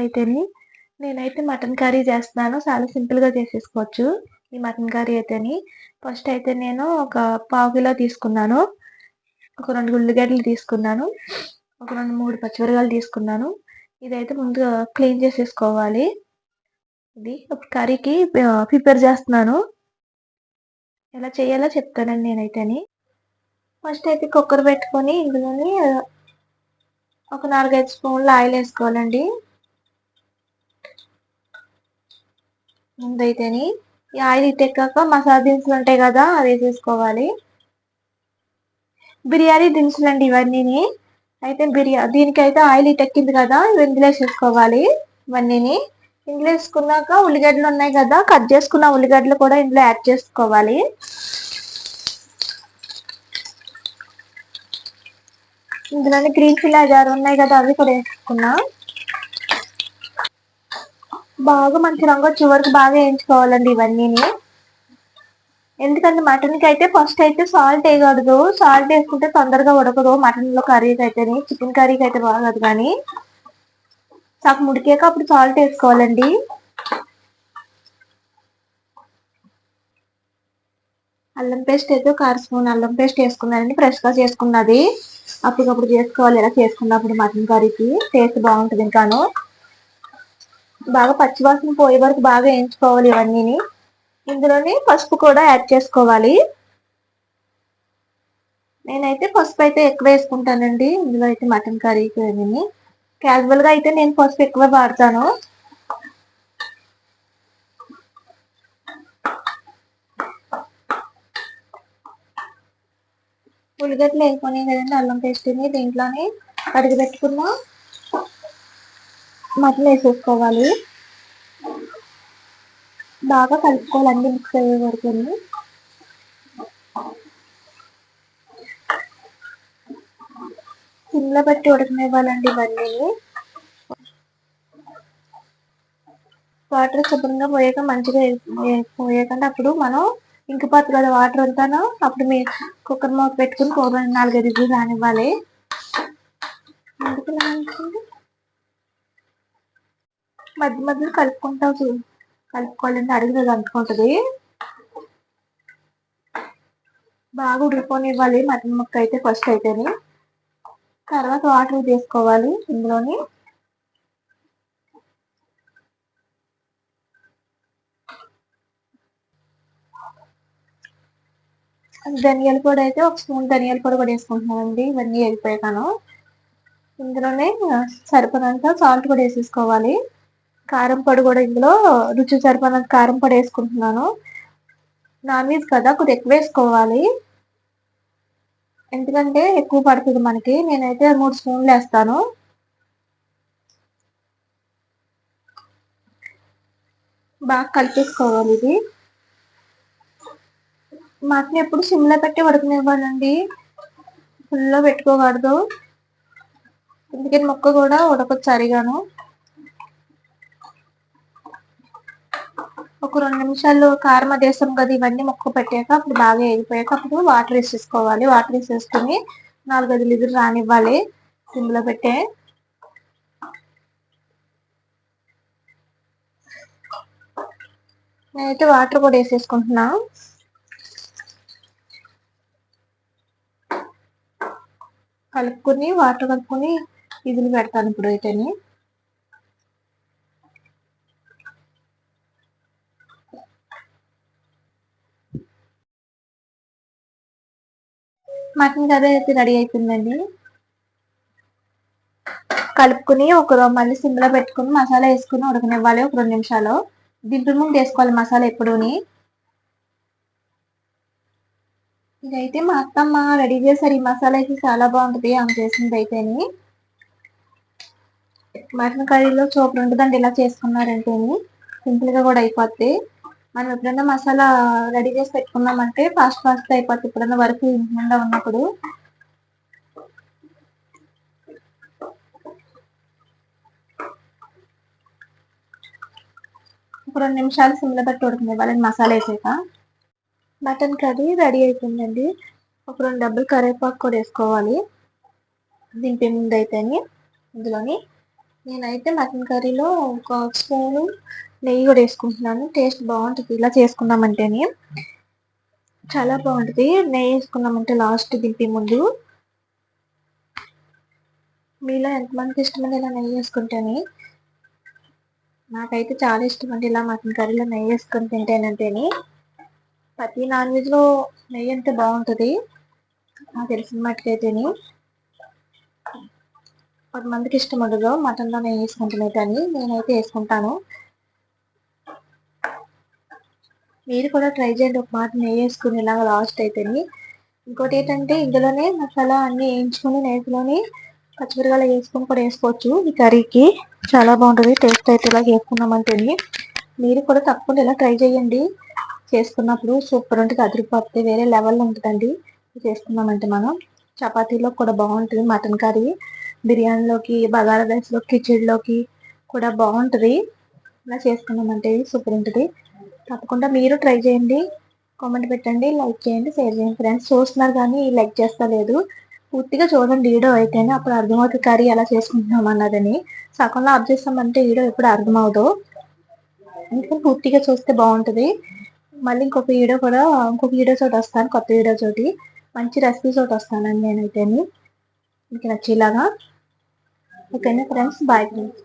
అయితేని నేనైతే mutton curry చేస్తున్నాను. చాలా సింపుల్గా చేసేసుకోవచ్చు. ఈ మటన్ కర్రీ అయితేని ఫస్ట్ అయితే నేను ఒక పావు కిలో తీసుకున్నాను. ఒక రెండు ఉల్లిగడ్డలు తీసుకున్నాను. ఒక రెండు మూడు పచ్చిమిరకాయలు తీసుకున్నాను. ఇదైతే ముందుగా క్లీన్ చేసేసుకోవాలి. ఇది ఒక కర్రీకి ప్రిపేర్ చేస్తున్నాను. ఎలా చేయాలో చెప్తానండి నేనైతేని ఫస్ట్ అయితే కుక్కర్ పెట్టుకొని ఇందులోని ఒక నాలుగైదు స్పూన్లు ఆయిల్ వేసుకోవాలండి. ముందైతేని ఈ ఆయిల్ ఇట్టెక్కాక మసాలా దినుసులు ఉంటాయి కదా అది వేసేసుకోవాలి. బిర్యానీ దినుసులు అండి ఇవన్నీ అయితే బిర్యా దీనికైతే ఆయిల్ ఇటెక్కింది కదా ఇందులో వేసేసుకోవాలి ఇవన్నీని. ఇందులో వేసుకున్నాక ఉల్లిగడ్డలు ఉన్నాయి కదా కట్ చేసుకున్న ఉల్లిగడ్డలు కూడా ఇందులో యాడ్ చేసుకోవాలి. ఇందులోనే గ్రీన్ చిల్లీ జారు ఉన్నాయి కదా అవి కూడా వేసుకున్నా. బాగా మంచి రంగు చివరికి బాగా వేయించుకోవాలండి ఇవన్నీ ఎందుకంటే మటన్కి అయితే ఫస్ట్ అయితే సాల్ట్ వేయకూడదు సాల్ట్ వేసుకుంటే తొందరగా ఉడకదు. మటన్లో కర్రీకి అయితే చికెన్ కర్రీకి అయితే బాగదు కానీ. సగం ఉడికాక అప్పుడు సాల్ట్ వేసుకోవాలండి. అల్లం పేస్ట్ అయితే ఒక అర స్పూన్ అల్లం పేస్ట్ వేసుకున్నానండి ఫ్రెష్గా చేసుకున్నది. అప్పటికప్పుడు చేసుకోవాలి ఇలా చేసుకున్నప్పుడు మటన్ కర్రీకి. టేస్ట్ బాగుంటుంది ఇంకాను. బాగా పచ్చివాసన పోయే వరకు బాగా వేయించుకోవాలి ఇవన్నీని. ఇందులోని పసుపు కూడా యాడ్ చేసుకోవాలి. నేనైతే పసుపు అయితే ఎక్కువ వేసుకుంటానండి. ఇందులో అయితే మటన్ కర్రీకి క్యాజువల్గా అయితే నేను పసుపు ఎక్కువ వాడతాను. ఉల్లిగడ్డలు వేసుకొని కదండి అల్లం పేస్ట్ని దీంట్లోనే కడిగి పెట్టుకున్న మటన్ వేసేసుకోవాలి. బాగా కలుపుకోవాలండి మిక్స్ అయ్యే వరకు సిమ్లో పెట్టి ఉడకనివ్వాలండి ఇవన్నీ. వాటర్ శుభ్రంగా పోయాక మంచిగా పోయాకంటే అప్పుడు మనం ఇంకిపోతుంది కదా వాటర్ అంతాను. అప్పుడు మీ కుక్కర్ మూత పెట్టుకుని కూర నాలుగైదు ఇడ్లీ రానివ్వాలి. మధ్య మధ్యలో కలుపుకుంటావు కలుపుకోవాలంటే అడుగుతుంది అంటుకుంటుంది బాగా ఉడికిపోనివ్వాలి. మటన్ ముక్క అయితే ఫస్ట్ అయితేనే. తర్వాత వాటర్ తీసుకోవాలి ఇందులోని. ధనియాల పొడి అయితే ఒక స్పూన్ ధనియాల పొడి కూడా వేసుకుంటున్నానండి. ఇవన్నీ వెళ్ళిపోయాను ఇందులోనే సరిపడంత సాల్ట్ కూడా వేసేసుకోవాలి. కారం పొడి కూడా ఇందులో రుచి సరిపడినంత కారం పొడి వేసుకుంటున్నాను. నాన్ వెజ్ కదా కొద్దిగా ఎక్కువ వేసుకోవాలి. ఎందుకంటే ఎక్కువ పడుతుంది మనకి. నేనైతే మూడు స్పూన్లు వేస్తాను. బాగా కలిపేసుకోవాలి ఇది. మటన్ ఎప్పుడు సిమ్లో పెట్టి ఉడకనివ్వాలండి. ఫుల్లో పెట్టుకోకూడదు. ఎందుకని మొక్క కూడా ఉడకొచ్చు సరిగాను. ఒక రెండు నిమిషాలు కారం దేశం కదా ఇవన్నీ మొక్క పెట్టాక అప్పుడు బాగా వేగిపోయాక అప్పుడు వాటర్ వేసేసుకోవాలి వాటర్ వేసేసుకుని నాలుగైదు లీటర్ రానివ్వాలి సిమ్లో పెట్టే. నేనైతే వాటర్ కూడా వేసేసుకుంటున్నా. కలుపుకొని వాటర్ కలుపుకొని ఇదిని పెడతాను ఇప్పుడు అయితేనే మటన్ కర్రీ అయితే రెడీ అయిపోయిందండి. కలుపుకుని ఒక మళ్ళీ సిమ్లో పెట్టుకుని మసాలా వేసుకుని ఉడకనివ్వాలి ఒక రెండు నిమిషాలు. దింపు ముందు వేసుకోవాలి మసాలా ఎప్పుడూని. ఇదైతే మా అత్తమ్మ రెడీ చేశారు. ఈ మసాలా అయితే చాలా బాగుంటుంది. ఆమె చేసింది అయితేని మటన్ కర్రీలో చూపు ఉంటుందండి. ఇలా చేసుకున్నారంటే సింపుల్గా కూడా అయిపోద్ది. మనం ఎప్పుడైనా మసాలా రెడీ చేసి పెట్టుకున్నామంటే ఫాస్ట్ ఫాస్ట్ అయిపోతుంది ఎప్పుడైనా వరకు నిండా ఉన్నప్పుడు. ఒక రెండు నిమిషాలు సిమ్లో పెట్టి వాళ్ళని మసాలా వేసాక. మటన్ కర్రీ రెడీ అయిపోయిందండి. ఒక రెండు డబ్బులు కరివేపాకు కూడా వేసుకోవాలి. దింపే ముందు అయితేని ఇందులోని. నేనైతే మటన్ కర్రీలో ఒక స్పూను నెయ్యి కూడా వేసుకుంటున్నాను. టేస్ట్ బాగుంటుంది. ఇలా చేసుకున్నామంటేనే చాలా బాగుంటుంది. నెయ్యి వేసుకున్నామంటే లాస్ట్ దింపే ముందు. మీలో ఎంతమందికి ఇష్టమండి ఇలా నెయ్యి వేసుకుంటేనే? నాకైతే చాలా ఇష్టం అండి ఇలా మటన్ కర్రీలో నెయ్యి వేసుకొని తింటేనంటేనే. ప్రతి నాన్ వెజ్లో నెయ్యి అంటే బాగుంటుంది. నాకు తెలిసిన మట్టుకైతేనే కొంతమందికి ఇష్టం ఉండదు. మటన్లో నెయ్యి వేసుకుంటున్నాయి కానీ నేనైతే వేసుకుంటాను. మీరు కూడా ట్రై చేయండి. ఒక మాట నెయ్యి వేసుకుని ఇలాగ లాస్ట్ అయితేని. ఇంకోటి ఏంటంటే ఇందులోనే మసాలా అన్ని వేయించుకుని నేతిలోని పచ్చిమిరకాయలు వేసుకొని కూడా వేసుకోవచ్చు. ఈ కర్రీకి చాలా బాగుంటుంది. టేస్ట్ అయితే ఇలా వేసుకున్నామంటేని మీరు కూడా తప్పకుండా ఇలా ట్రై చేయండి. చేసుకున్నప్పుడు సూపర్ ఉంటుంది అదిరిపోతుంది వేరే లెవెల్లో ఉంటుందండి. చేసుకున్నామంటే మనం. చపాతీలో కూడా బాగుంటుంది మటన్ కర్రీ. బిర్యానీలోకి బగారా రైస్లోకి కిచిడిలోకి కూడా బాగుంటుంది. ఇలా చేసుకున్నామంటే సూపర్ ఉంటుంది. తప్పకుండా మీరు ట్రై చేయండి. కామెంట్ పెట్టండి లైక్ చేయండి షేర్ చేయండి ఫ్రెండ్స్. చూస్తున్నారు కానీ లైక్ చేస్తా లేదు పూర్తిగా చూడండి వీడియో అయితేనే అప్పుడు అర్థమవుతుంది కర్రీ ఎలా చేసుకుంటున్నాం అన్నదని. సగంలో ఆఫ్ చేస్తామంటే వీడియో ఎప్పుడు అర్థమవుదు. ఇంకా పూర్తిగా చూస్తే బాగుంటుంది. మళ్ళీ ఇంకొక వీడియో కూడా ఇంకొక వీడియో చోటి వస్తాను కొత్త వీడియో చోటి. మంచి రెసిపీ చోటి వస్తానండి నేనైతే మీకు నచ్చేలాగా. ఓకేనా ఫ్రెండ్స్ బాయ్ ఫ్రెండ్స్